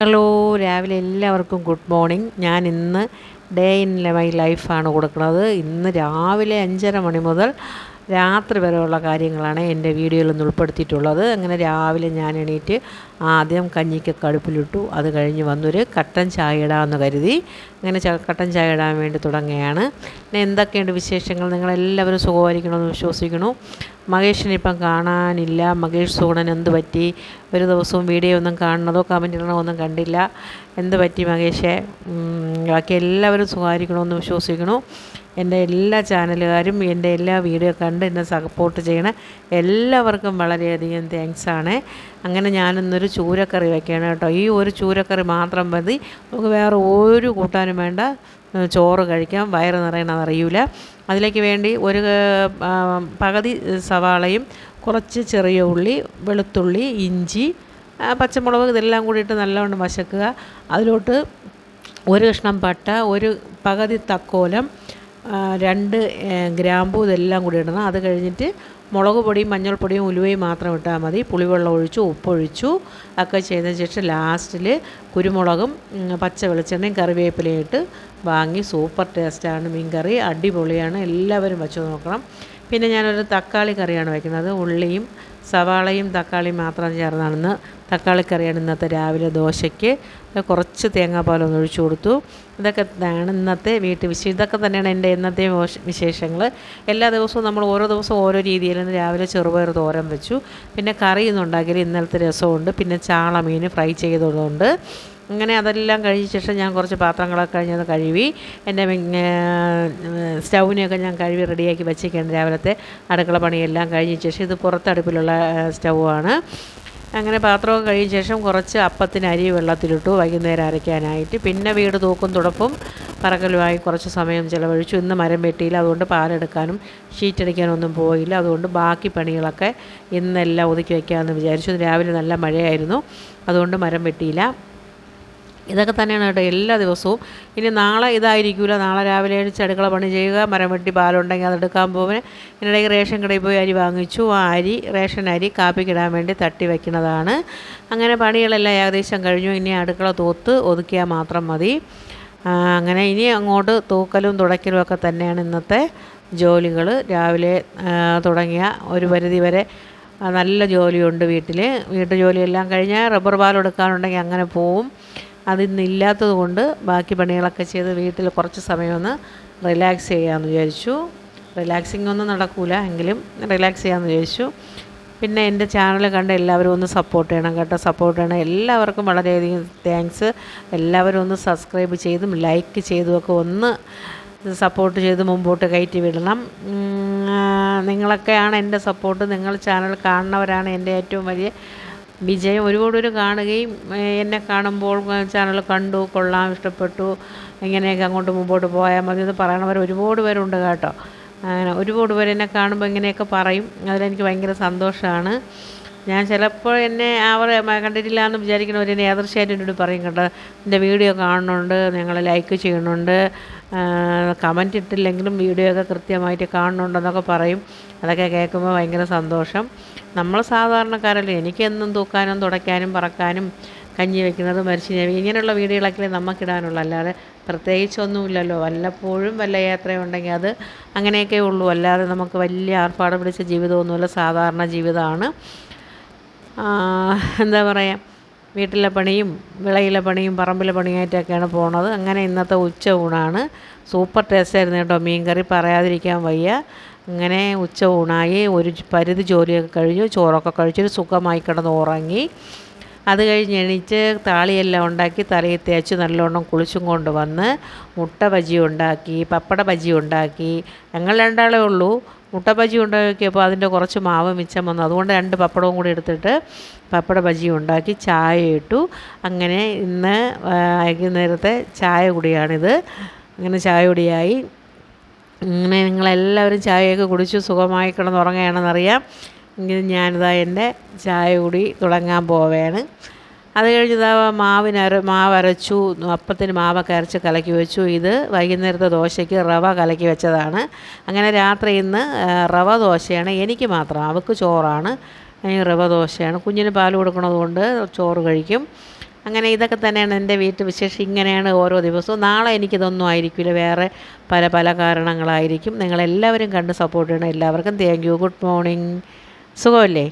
Hello രാവിലെ എല്ലാവർക്കും good morning. ഞാൻ ഇന്ന് ഡേ ഇൻ മൈ ലൈഫാണ് കൊടുക്കുന്നത്. ഇന്ന് രാവിലെ അഞ്ചര മണി മുതൽ രാത്രി വരെയുള്ള കാര്യങ്ങളാണ് എന്റെ വീഡിയോയിൽ നിന്ന് ഉൾപ്പെടുത്തിയിട്ടുള്ളത്. അങ്ങനെ രാവിലെ ഞാൻ എണീറ്റ് ആദ്യം കഞ്ഞിക്ക് കടുപ്പിലിട്ടു. അത് കഴിഞ്ഞ് വന്നൊരു കട്ടൻ ചായ ഇടാമെന്ന് കരുതി അങ്ങനെ കട്ടൻ ചായ ഇടാൻ വേണ്ടി തുടങ്ങുകയാണ്. പിന്നെ എന്തൊക്കെയുണ്ട് വിശേഷങ്ങൾ? നിങ്ങളെല്ലാവരും സുഖമായിരിക്കണമെന്ന് വിശ്വസിക്കുന്നു. മഹേഷിനിപ്പം കാണാനില്ല. മഹേഷ് സൂണൻ എന്ത് പറ്റി? ഒരു ദിവസവും വീഡിയോ ഒന്നും കാണണതോ കമന്റ് ഇടണോ ഒന്നും കണ്ടില്ല. എന്ത് പറ്റി മഹേഷെ? ബാക്കി എല്ലാവരും സുഖമായിരിക്കണമെന്ന് വിശ്വസിക്കുന്നു. എന്റെ എല്ലാ ചാനലുകാരും എന്റെ എല്ലാ വീഡിയോ കണ്ട് എന്നെ സപ്പോർട്ട് ചെയ്യണ. എല്ലാവർക്കും വളരെയധികം താങ്ക്സ് ആണ്. അങ്ങനെ ഞാനിന്നൊരു ചൂരക്കറി വെക്കണം കേട്ടോ. ഈ ഒരു ചൂരക്കറി മാത്രം മതി. നമുക്ക് വേറെ ഒരു കൂട്ടാനും വേണ്ട. ചോറ് കഴിക്കാം. വയറ് നിറയണത് അതിലേക്ക് വേണ്ടി ഒരു പകുതി സവാളയും കുറച്ച് ചെറിയ ഉള്ളി വെളുത്തുള്ളി ഇഞ്ചി പച്ചമുളക് ഇതെല്ലാം കൂടിയിട്ട് നല്ലവണ്ണം വശക്കുക. അതിലോട്ട് ഒരു കഷ്ണം പട്ട ഒരു പകുതി തക്കോലം രണ്ട് ഗ്രാമ്പൂ ഇതെല്ലാം കൂടി ഇടണം. അത് കഴിഞ്ഞിട്ട് മുളക് പൊടിയും മഞ്ഞൾപ്പൊടിയും ഉലുവയും മാത്രം ഇട്ടാൽ മതി. പുളിവെള്ളം ഒഴിച്ചു ഉപ്പൊഴിച്ചു ഒക്കെ ചെയ്തതിന് ശേഷം ലാസ്റ്റിൽ കുരുമുളകും പച്ച വെളിച്ചെണ്ണയും കറിവേപ്പിലയും ഇട്ട് വാങ്ങി. സൂപ്പർ ടേസ്റ്റാണ് മീൻ കറി അടിപൊളിയാണ്. എല്ലാവരും വെച്ച് നോക്കണം. പിന്നെ ഞാനൊരു തക്കാളി കറിയാണ് വയ്ക്കുന്നത്. ഉള്ളിയും സവാളയും തക്കാളിയും മാത്രം ചേർന്നാണ് തക്കാളിക്കറിയാണ് ഇന്നത്തെ രാവിലെ ദോശയ്ക്ക്. കുറച്ച് തേങ്ങാപ്പാലൊന്ന് ഒഴിച്ചു കൊടുത്തു. ഇതൊക്കെ ആണ് ഇന്നത്തെ വീട്ടു വിശേഷം. ഇതൊക്കെ തന്നെയാണ് എന്റെ ഇന്നത്തെ വിശേഷങ്ങൾ. എല്ലാ ദിവസവും നമ്മൾ ഓരോ ദിവസവും ഓരോ രീതിയിൽ രാവിലെ ചെറുപയർ തോരൻ വെച്ചു. പിന്നെ കറിയൊന്നും ഉണ്ടാക്കിയാൽ ഇന്നലത്തെ രസമുണ്ട്. പിന്നെ ചാള മീൻ ഫ്രൈ ചെയ്തതുകൊണ്ട് അങ്ങനെ അതെല്ലാം കഴിഞ്ഞ ശേഷം ഞാൻ കുറച്ച് പാത്രങ്ങളൊക്കെ കഴിഞ്ഞത് കഴുകി എന്റെ സ്റ്റൗവിനെയൊക്കെ ഞാൻ കഴുകി റെഡിയാക്കി വെച്ചേക്കാണ് രാവിലത്തെ അടുക്കള പണിയെല്ലാം കഴിഞ്ഞ ശേഷം. ഇത് പുറത്തടുപ്പിലുള്ള സ്റ്റൗവാണ്. അങ്ങനെ പാത്രമൊക്കെ കഴിഞ്ഞ ശേഷം കുറച്ച് അപ്പത്തിന് അരി വെള്ളത്തിലിട്ടു വൈകുന്നേരം അരയ്ക്കാനായിട്ട്. പിന്നെ വീട് തൂക്കും തുടപ്പും പറക്കലുമായി കുറച്ച് സമയം ചിലവഴിച്ചു. ഇന്ന് മരം വെട്ടിയില്ല അതുകൊണ്ട് പാലെടുക്കാനും ഷീറ്റ് അടിക്കാനൊന്നും പോയില്ല. അതുകൊണ്ട് ബാക്കി പണികളൊക്കെ ഇന്നെല്ലാം ഒതുക്കി വയ്ക്കാമെന്ന് വിചാരിച്ചു. രാവിലെ നല്ല മഴയായിരുന്നു അതുകൊണ്ട് മരം വെട്ടിയില്ല. ഇതൊക്കെ തന്നെയാണ് കേട്ടോ എല്ലാ ദിവസവും. ഇനി നാളെ ഇതായിരിക്കില്ല നാളെ രാവിലെ എഴുതി അടുക്കള പണി ചെയ്യുക. മരം വെട്ടി പാലുണ്ടെങ്കിൽ അതെടുക്കാൻ പോകുന്നത് ഇതിനിടയ്ക്ക് റേഷൻ കടയിൽ പോയി അരി വാങ്ങിച്ചു. ആ അരി റേഷൻ അരി കാപ്പിക്കിടാൻ വേണ്ടി തട്ടി വയ്ക്കുന്നതാണ്. അങ്ങനെ പണികളെല്ലാം ഏകദേശം കഴിഞ്ഞു. ഇനി അടുക്കള തൂത്ത് ഒതുക്കിയാൽ മാത്രം മതി. അങ്ങനെ ഇനി അങ്ങോട്ട് തൂക്കലും തുടയ്ക്കലും ഒക്കെ തന്നെയാണ് ഇന്നത്തെ ജോലികൾ രാവിലെ തുടങ്ങിയ ഒരു പരിധി വരെ നല്ല ജോലിയുണ്ട് വീട്ടിൽ വീട്ടു ജോലിയെല്ലാം കഴിഞ്ഞാൽ റബ്ബർ പാലെടുക്കാനുണ്ടെങ്കിൽ അങ്ങനെ പോവും. അതിന്നില്ലാത്തത് കൊണ്ട് ബാക്കി പണികളൊക്കെ ചെയ്ത് വീട്ടിൽ കുറച്ച് സമയമൊന്ന് റിലാക്സ് ചെയ്യാമെന്ന് വിചാരിച്ചു. റിലാക്സിങ് ഒന്നും നടക്കൂല എങ്കിലും റിലാക്സ് ചെയ്യാമെന്ന് വിചാരിച്ചു. പിന്നെ എന്റെ ചാനൽ കണ്ട എല്ലാവരും ഒന്ന് സപ്പോർട്ട് ചെയ്യണം കേട്ടോ. സപ്പോർട്ട് ചെയ്യണം എല്ലാവർക്കും വളരെയധികം താങ്ക്സ് എല്ലാവരും ഒന്ന് സബ്സ്ക്രൈബ് ചെയ്തും ലൈക്ക് ചെയ്തുമൊക്കെ ഒന്ന് സപ്പോർട്ട് ചെയ്ത് മുമ്പോട്ട് കയറ്റി വിടണം. നിങ്ങളൊക്കെയാണ് എന്റെ സപ്പോർട്ട് നിങ്ങൾ ചാനൽ കാണുന്നവരാണ് എന്റെ ഏറ്റവും വലിയ വിജയം ഒരുപാട് ഒരു കാണുകയും എന്നെ കാണുമ്പോൾ ചാനൽ കണ്ടു കൊള്ളാം ഇഷ്ടപ്പെട്ടു ഇങ്ങനെയൊക്കെ അങ്ങോട്ട് മുമ്പോട്ട് പോയാൽ മതി എന്ന് പറയണവർ ഒരുപാട് പേരുണ്ട് കേട്ടോ. അങ്ങനെ ഒരുപാട് പേര് എന്നെ കാണുമ്പോൾ ഇങ്ങനെയൊക്കെ പറയും. അതിലെനിക്ക് ഭയങ്കര സന്തോഷമാണ്. ഞാൻ ചിലപ്പോൾ എന്നെ അവർ കണ്ടിട്ടില്ല എന്ന് വിചാരിക്കുന്നവർ എന്നെ യാദർശയായിട്ട് എന്നോട് പറയും കേട്ടോ. എന്റെ വീഡിയോ കാണുന്നുണ്ട് ഞങ്ങൾ ലൈക്ക് ചെയ്യുന്നുണ്ട് കമന്റ് ഇട്ടില്ലെങ്കിലും വീഡിയോ ഒക്കെ കൃത്യമായിട്ട് കാണുന്നുണ്ടെന്നൊക്കെ പറയും. അതൊക്കെ കേൾക്കുമ്പോൾ ഭയങ്കര സന്തോഷം. നമ്മൾ സാധാരണക്കാരല്ലേ എനിക്കെന്നും തൂക്കാനും തുടയ്ക്കാനും പറക്കാനും കഞ്ഞി വെക്കുന്നത് മരിച്ചു ഇങ്ങനെയുള്ള വീടുകളൊക്കെ നമുക്കിടാനുള്ളൂ അല്ലാതെ പ്രത്യേകിച്ചൊന്നുമില്ലല്ലോ. വല്ലപ്പോഴും വല്ല യാത്രയുണ്ടെങ്കിൽ അത് അങ്ങനെയൊക്കെ ഉള്ളൂ. അല്ലാതെ നമുക്ക് വലിയ ആർപ്പാട് പിടിച്ച ജീവിതമൊന്നുമില്ല. സാധാരണ ജീവിതമാണ്. എന്താ പറയുക വീട്ടിലെ പണിയും വിളയിലെ പണിയും പറമ്പിലെ പണിയായിട്ടൊക്കെയാണ് പോണത്. അങ്ങനെ ഇന്നത്തെ ഉച്ച ഊണാണ്. സൂപ്പർ ടേസ്റ്റ് ആയിരുന്നു കേട്ടോ. മീൻ കറി പറയാതിരിക്കാൻ വയ്യ. അങ്ങനെ ഉച്ച ഊണായി ഒരു പരിധി ജോലിയൊക്കെ കഴിഞ്ഞു ചോറൊക്കെ കഴിച്ചൊരു സുഖമായി കിടന്ന് ഉറങ്ങി. അത് കഴിഞ്ഞ് എണീച്ച് താളിയെല്ലാം ഉണ്ടാക്കി തലയിൽ തേച്ച് നല്ലോണം കുളിച്ചും കൊണ്ട് വന്ന് മുട്ട ബജി ഉണ്ടാക്കി പപ്പട ബജി ഉണ്ടാക്കി. ഞങ്ങൾ രണ്ടാളേ ഉള്ളൂ. മുട്ട ബജി ഉണ്ടാക്കിയപ്പോൾ അതിന്റെ കുറച്ച് മാവ് മിച്ചം വന്നു. അതുകൊണ്ട് രണ്ട് പപ്പടവും കൂടി എടുത്തിട്ട് പപ്പട ബജി ഉണ്ടാക്കി ചായ ഇട്ടു. അങ്ങനെ ഇന്ന് വൈകുന്നേരത്തെ ചായ കുടിയാണിത്. അങ്ങനെ ചായ കുടിയായി. അങ്ങനെ നിങ്ങളെല്ലാവരും ചായയൊക്കെ കുടിച്ച് സുഖമായി കിടന്നുറങ്ങുകയാണെന്നറിയാം. എങ്കിലും ഞാനിതാ എന്റെ ചായ കൂടി തുടങ്ങാൻ പോവുകയാണ്. അത് കഴിഞ്ഞ് ഇതാ മാവിനര മാവ് അരച്ചു അപ്പത്തിന് മാവൊക്കെ അരച്ച് കലക്കി വെച്ചു. ഇത് വൈകുന്നേരത്തെ ദോശയ്ക്ക് റവ കലക്കി വെച്ചതാണ്. അങ്ങനെ രാത്രി ഇന്ന് റവ ദോശയാണ്. എനിക്ക് മാത്രം അവൾക്ക് ചോറാണ്. റവ ദോശയാണ്. കുഞ്ഞിന് പാൽ കൊടുക്കുന്നതുകൊണ്ട് ചോറ് കഴിക്കും. അങ്ങനെ ഇതൊക്കെ തന്നെയാണ് എന്റെ വീട്ടു വിശേഷം. ഇങ്ങനെയാണ് ഓരോ ദിവസവും. നാളെ എനിക്കിതൊന്നും ആയിരിക്കില്ല. വേറെ പല പല കാരണങ്ങളായിരിക്കും. നിങ്ങളെല്ലാവരും കണ്ട് സപ്പോർട്ട് ചെയ്യണം. എല്ലാവർക്കും താങ്ക് യു ഗുഡ് മോർണിംഗ് സുഖമല്ലേ?